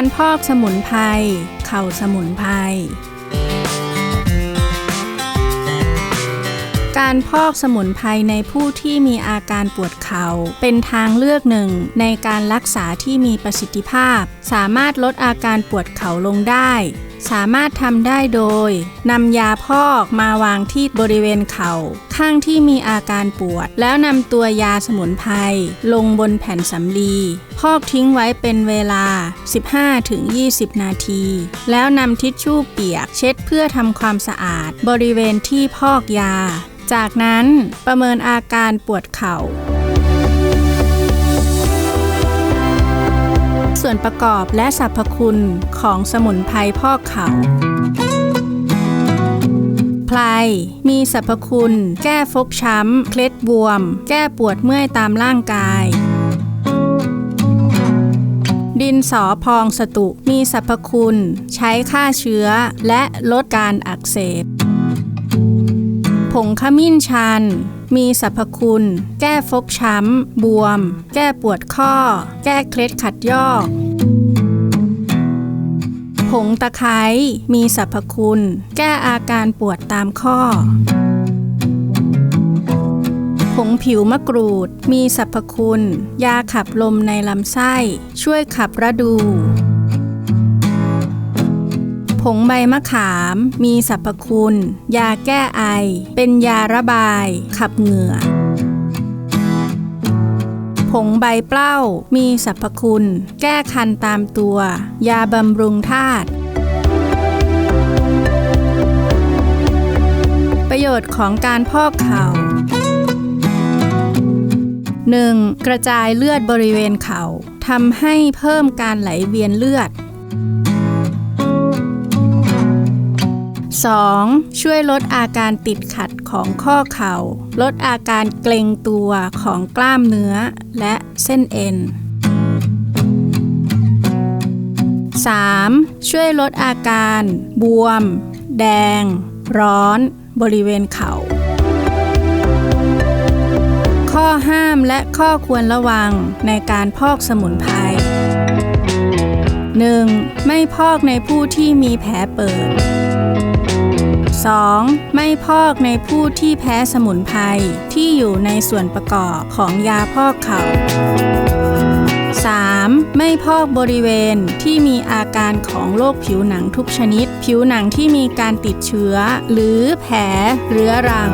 การพอกสมุนไพร เข่าสมุนไพร การพอกสมุนไพรในผู้ที่มีอาการปวดเขา่าเป็นทางเลือกหนึ่งในการรักษาที่มีประสิทธิภาพ สามารถลดอาการปวดเข่าลงได้ สามารถทำได้โดยนำยาพอกมาวางที่บริเวณเข่า ข้างที่มีอาการปวด แล้วนำตัวยาสมุนไพรลงบนแผ่นสำลี พอกทิ้งไว้เป็นเวลา 15-20 นาที แล้วนำทิชชู่เปียกเช็ดเพื่อทำความสะอาด บริเวณที่พอกยา จากนั้นประเมินอาการปวดเข่า ส่วนประกอบและสรรพคุณของสมุนไพรพอกเขา ไพลมีสรรพคุณ แก้ฟกช้ำ เคล็ดบวม แก้ปวดเมื่อยตามร่างกาย ดินสอพองสตุ มีสรรพคุณ ใช้ฆ่าเชื้อและลดการอักเสบ ผงขมิ้นชัน มีสรรพคุณ แก้ฟกช้ำ บวม แก้ปวดข้อ แก้เคล็ดขัดยอกผงตะไคร้มีสรรพคุณ แก้อาการปวดตามข้อ ผงผิวมะกรูด มีสรรพคุณ ยาขับลมในลำไส้ ช่วยขับระดู งใบมะขาม มีสรรพคุณ ยาแก้ไอ เป็นยาระบาย ขับเหงื่อ ผงใบเปล้า มีสรรพคุณ แก้คันตามตัว ยาบำรุงธาตุประโยชน์ของการพอกเข่า 1. กระจายเลือดบริเวณเข่าทำให้เพิ่มการไหลเวียนเลือด 2. ช่วยลดอาการติดขัดของข้อเข่า ลดอาการเกร็งตัวของกล้ามเนื้อและเส้นเอ็น 3. ช่วยลดอาการบวม แดง ร้อน บริเวณเข่า ข้อห้ามและข้อควรระวังในการพอกสมุนไพร 1. ไม่พอกในผู้ที่มีแผลเปิด 2. ไม่พอกในผู้ที่แพ้สมุนไพรที่อยู่ในส่วนประกอบของยาพอกเข่า 3. ไม่พอกบริเวณที่มีอาการของโรคผิวหนังทุกชนิด ผิวหนังที่มีการติดเชื้อ หรือแผลเรื้อรัง